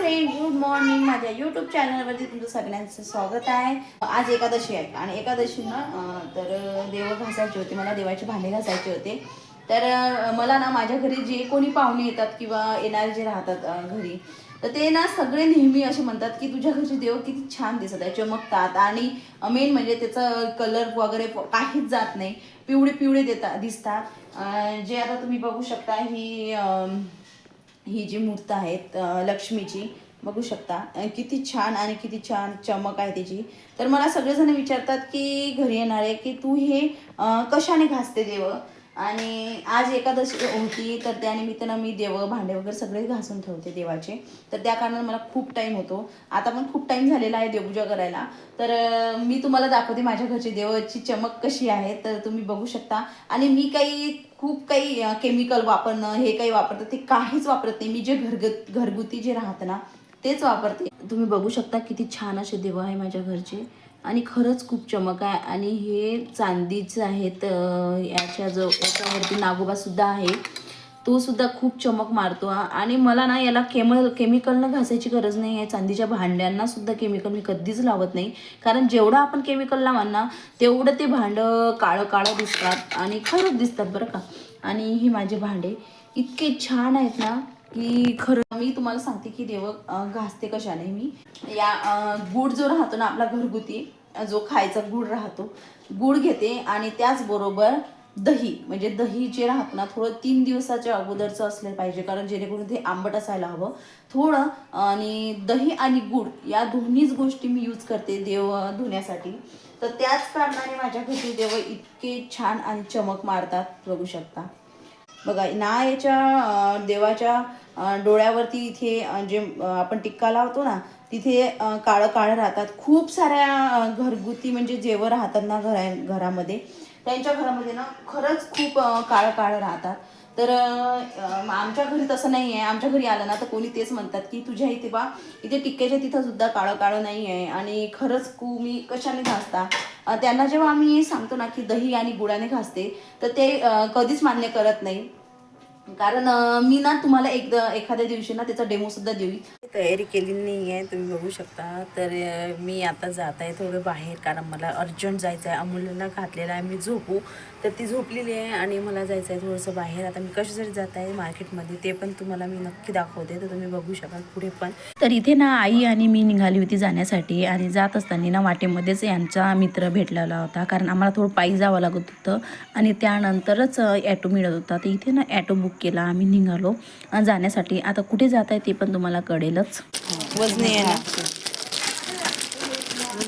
Friend good morning माझ्या YouTube चॅनलवरती तुमचं सगळ्यांचं स्वागत आहे. आज एकादशी आहे आणि एकादशी ना तर देव घासायचे होते मला देवाचे भांडे घासायचे होते. तर मला ना माझ्या घरी जे कोणी पाहुणे येतात किंवा येणारे जे राहतात घरी तर ते ना सगळे नेहमी असे म्हणतात की तुझ्या घरचे देव किती छान दिसत आहे चमकतात आणि मेन म्हणजे त्याचा कलर वगैरे काहीच जात नाही. पिवळे पिवळे देतात दिसतात जे आता तुम्ही बघू शकता ही ही जी मूर्त आहेत लक्ष्मीची बघू शकता. किती छान आणि किती छान चमक आहे त्याची तर मला सगळेजण विचारतात की घरी येणार आहे की तू हे कशाने घासते देव? आणि आज एकादशी होती तर त्या निमित्तानं मी देव भांडे वगैरे सगळे घासून ठेवते देवाचे. तर त्या कारणानं मला खूप टाईम होतो. आता पण खूप टाईम झालेला आहे देवपूजा करायला. तर मी तुम्हाला दाखवते माझ्या घरची देवाची चमक कशी आहे तर तुम्ही बघू शकता. आणि मी काही खूप काही केमिकल वापरणं हे काही वापरतं ते काहीच वापरत नाही. मी जे घरगत घरगुती जे राहतं ना तेच वापरते. तुम्ही बघू शकता किती छान असे देव आहे माझ्या घरचे. आणि खरंच खूप चमक आहे. आणि हे चांदीचं आहेत याच्या जो याच्यावरती नागोबासुद्धा आहे तो सुद्धा खूप चमक मारतो आणि मला ना याला केमल केमिकलनं घासायची गरज नाही आहे. चांदीच्या भांड्यांना सुद्धा केमिकल मी कधीच लावत नाही. कारण जेवढं आपण केमिकल लावाल ना तेवढं ते भांडं काळं काळं दिसतात आणि खरंच दिसतात बरं का. आणि हे माझे भांडे इतके छान आहेत ना की खरं मी तुम्हाला सांगते की देव घासते कशाने मी. या गूळ गुड जो राहतो ना आपला घरगुती जो खायचा गुड राहतो गुड घेते आणि त्याचबरोबर दही म्हणजे दही जे राहतं ना थोडं तीन दिवसाच्या अगोदरचं असलं पाहिजे कारण जेणेकरून ते आंबट असायला हवं. थोडं आणि दही आणि गुड या दोन्हीच गोष्टी मी यूज करते देव धुण्यासाठी. तर त्याच कारणाने माझ्या घरी देव इतके छान आणि चमक मारतात बघू शकता. बघा ना याच्या देवाच्या डोळ्यावरती इथे जे आपण टिक्का लावतो ना तिथे काळं काळं राहतात. खूप साऱ्या घरगुती म्हणजे जेवं राहतात ना घरा घरामध्ये. त्यांच्या घरामध्ये ना खरंच खूप काळं काळं राहतात. तर आमच्या घरी तसं नाही आहे. आमच्या घरी आलं ना तर कोणी तेच म्हणतात की तुझ्या इथे बा इथे टिक्क्याच्या तिथं सुद्धा काळं काळं नाही आहे. आणि खरंच कू मी कशाने घासता? त्यांना जेव्हा आम्ही सांगतो ना की दही आणि गुळाने घासते तर ते कधीच मान्य करत नाही. कारण मी ना तुम्हाला एकदा एखाद्या दिवशी ना त्याचा डेमो सुद्धा देऊ तयारी केली नाही आहे तुम्ही बघू शकता. तर मी आता जात आहे थोडं बाहेर कारण मला अर्जंट जायचं आहे अमूल्यला घातलेलं आहे मी झोपू. तर ती झोपलेली आहे आणि मला जायचं आहे थोडंसं बाहेर. आता मी कशासाठी जात आहे मार्केटमध्ये ते पण तुम्हाला मी नक्की दाखवते. तर तुम्ही बघू शकाल पुढे पण. तर इथे ना आई आणि मी निघाली होती जाण्यासाठी आणि जात असताना ना वाटेमध्येच यांचा मित्र भेटलेला होता. कारण आम्हाला थोडं पायी जावं लागत होतं आणि त्यानंतरच ॲटो मिळत होता. तर इथे ना ॲटो बुक केला. आम्ही निघालो जाण्यासाठी. आता कुठे जात आहे ते पण तुम्हाला कळेल कळेलच वजनी आहे ना.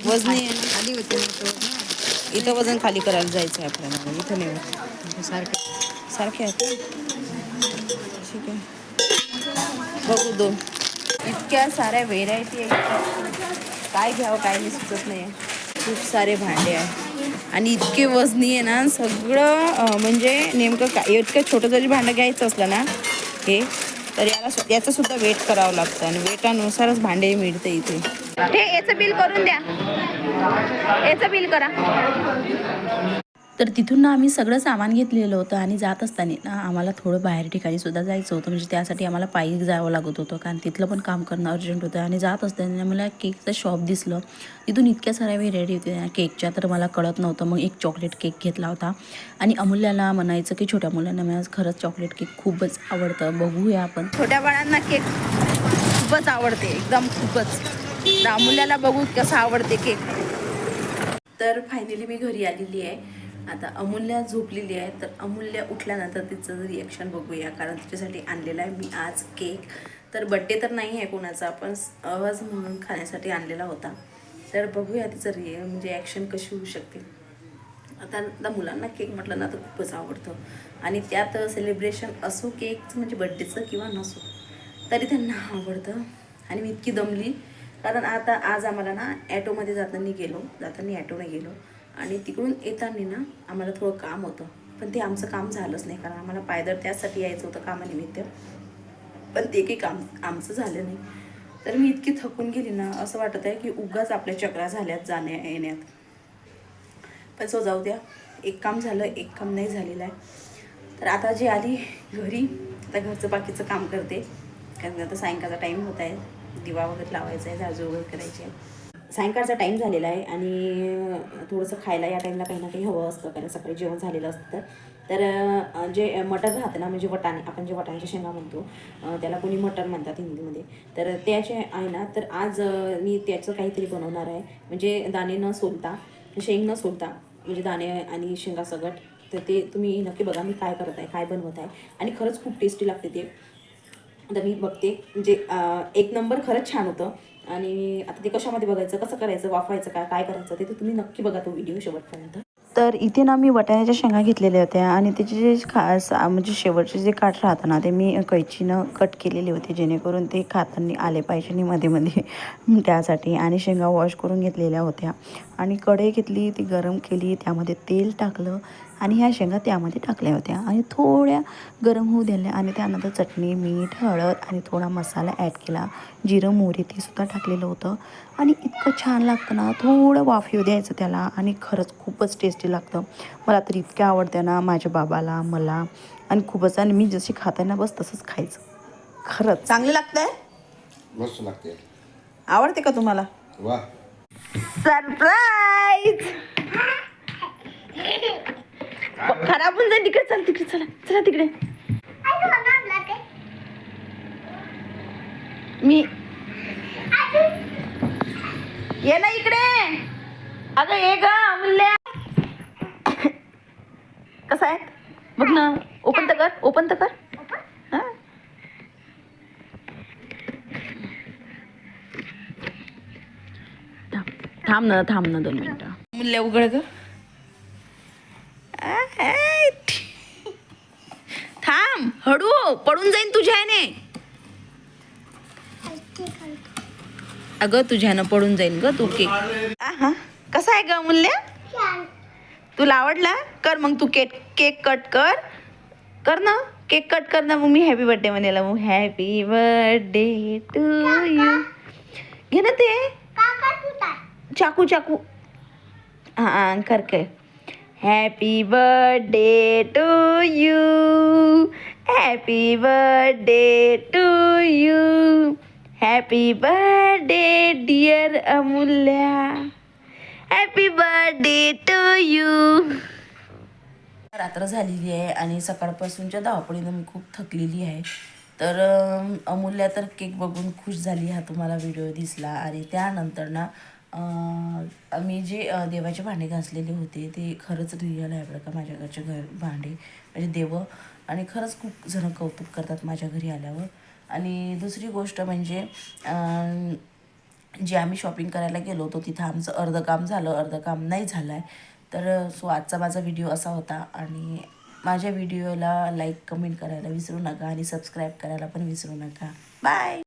वजनी आहे ना. आली होती इथं वजन खाली करायला जायचं आहे आपल्याला. इथं नाही सारखं सारखे सारखे आहेत. ठीक आहे. बघू दोन. इतक्या साऱ्या व्हेरायटी आहेत. काय घ्यावं काय नाही सुचत नाही खूप सारे भांडे आहे आणि इतके वजनी आहे ना सगळं म्हणजे नेमकं काय इतकं छोटं जरी भांडं घ्यायचं असलं ना हे तर याला सु- याचं सुद्धा वेट करावं लागतं आणि वेटानुसारच भांडे मिळते इथे. हे याचं बिल करून द्या. याचं बिल करा. तर तिथून ना आम्ही सगळं सामान घेतलेलं होतं आणि जात असताना ना आम्हाला थोडं बाहेर ठिकाणी सुद्धा जायचं होतं. म्हणजे त्यासाठी आम्हाला पायी जावं लागत होतं. कारण तिथलं पण काम करणं अर्जंट होतं. आणि जात असताना मला केकचं शॉप दिसलं. तिथून इतक्या साऱ्या व्हेरायटी होत्या. केकच्या तर मला कळत नव्हतं. मग एक चॉकलेट केक घेतला होता. आणि अमूल्याला म्हणायचं की छोट्या मुलांना मला खरंच चॉकलेट केक खूपच आवडतं. बघूया आपण. छोट्या बाळांना केक खूपच आवडते. एकदम खूपच. अमूल्याला बघू कसं आवडते केक तर फायनली मी घरी आलेली आहे. आता अमूल्य झोपलेली आहे तर अमूल्य उठल्यानंतर तिचं रिॲक्शन बघूया कारण तिच्यासाठी आणलेला आहे. मी आज केक तर बड्डे तर नाही आहे कोणाचा पण आवाज म्हणून खाण्यासाठी आणलेला होता. तर बघूया तिचं रिए म्हणजे ॲक्शन कशी होऊ शकते. आता आता मुलांना केक म्हटलं ना तर खूपच आवडतं. आणि त्यात सेलिब्रेशन असो केकचं म्हणजे बड्डेचं किंवा नसो तरी त्यांना आवडतं. आणि मी इतकी दमली कारण आता आज आम्हाला ना ॲटोमध्ये जाताना गेलो जाताना ॲटोने गेलो. आणि तिकडून येताना ना आम्हाला थोडं काम होतं. पण ते आमचं काम झालंच नाही कारण आम्हाला पायदळ त्यासाठी यायचं होतं कामानिमित्त. पण ते काही काम आमचं झालं नाही. तर मी इतकी थकून गेली ना असं वाटत आहे की उगाच आपल्या चक्रा झाल्यात जाण्या येण्यात. पण सो जाऊ द्या एक काम झालं एक काम नाही झालेलं आहे. तर आता जी आली घरी आता घरचं बाकीचं काम करते. कारण आता सायंकाळचा टाईम होत आहे दिवा वगैरे लावायचा आहे जाजू वगैरे करायची आहे. सायंकाळचा टाईम झालेला आहे आणि थोडंसं खायला या टाईमला काही ना काही हवं असतं. कारण सकाळी जेवण झालेलं असतं. तर जे मटर राहतं ना म्हणजे वटाणे आपण जे वटाण्याच्या शेंगा म्हणतो त्याला कोणी मटण म्हणतात हिंदीमध्ये. तर त्याचे आहे ना तर आज मी त्याचं काहीतरी बनवणार आहे. म्हणजे दाणे न सोलता शेंग न सोलता म्हणजे दाणे आणि शेंगा सगट तर ते तुम्ही नक्की बघा मी काय करत आहे काय बनवत आहे. आणि खरंच खूप टेस्टी लागते ते. तर मी बघते म्हणजे एक नंबर खरंच छान होतं. आणि आता ते कशामध्ये बघायचं कसं करायचं वाफवायचं काय काय करायचं ते तुम्ही नक्की बघा तो व्हिडिओ शेवटपर्यंत. तर इथे ना मी वटाण्याच्या शेंगा घेतलेल्या होत्या आणि त्याचे जे खा सा- म्हणजे शेवटचे जे काठ राहतं ना ते मी कैचीनं कट केलेले होते जेणेकरून ते खाताना आले पाहिजे आणि मध्ये मध्ये त्यासाठी. आणि शेंगा वॉश करून घेतलेल्या होत्या. आणि कढई घेतली ती गरम केली त्यामध्ये तेल टाकलं आणि ह्या शेंगा त्यामध्ये टाकल्या होत्या. आणि थोड्या गरम होऊ दिल्या आणि त्यानंतर चटणी मीठ हळद आणि थोडा मसाला ॲड केला. जिरं मोहरी ते सुद्धा टाकलेलं होतं. आणि इतकं छान लागतं ना थोडं वाफ येऊ द्यायचं त्याला आणि खरंच खूपच टेस्टी लागतं. मला तर इतकं आवडतं ना माझ्या बाबाला मला. आणि खूपच आणि मी जशी खाते ना बस तसंच खायचं. खरंच. चांगलं लागतंय? मस्त लागते आवडते का तुम्हाला? वा. सरप्राईज खराब होऊन जाईल तिकडे चल तिकडे चला चला तिकडे. मी ये ना इकडे. अगं ये ग अमूल्य. कसं आहे? बघ ना ओपन तर कर ओपन तर कर. थांब थांब ना थांब ना दोन मिनटं. मूल्य उघड ग आट. थांब हळू जाईन तुझ्या तुझ्याने अगं तुझ्यानं पडून जाईन ग तू केक. हा कसा आहे ग मूल्य? तुला आवडला? कर मग तू केक केक कट कर. कर ना केक कट कर ना मग मी हॅपी बर्थडे म्हणायला मग हॅपी बर्थडे टू यू घे ना ते. चाकू चाकू. हां कर कर. Happy birthday to you happy birthday to you happy birthday dear Amulya happy birthday to you रात्र झालेली आहे आणि सकाळपासूनच्या धावपळीनं मी खूप थकलेली आहे. तर अमूल्या तर केक बघून खुश झाली हा तुम्हाला व्हिडिओ दिसला. आणि त्यानंतर ना मी जे देवाचे भांडे घासलेले होते ते खरंच रिअल आहे बरं का माझ्या घरचे घर भांडे. म्हणजे देव आणि खरंच खूप जण कौतुक करतात माझ्या घरी आल्यावर. आणि दुसरी गोष्ट म्हणजे जे आम्ही शॉपिंग करायला गेलो होतो तिथं आमचं अर्धं काम झालं अर्धं काम नाही झालं आहे तर सो आजचा माझा व्हिडिओ असा होता. आणि माझ्या व्हिडिओला लाईक कमेंट करायला विसरू नका आणि सबस्क्राईब करायला पण विसरू नका. बाय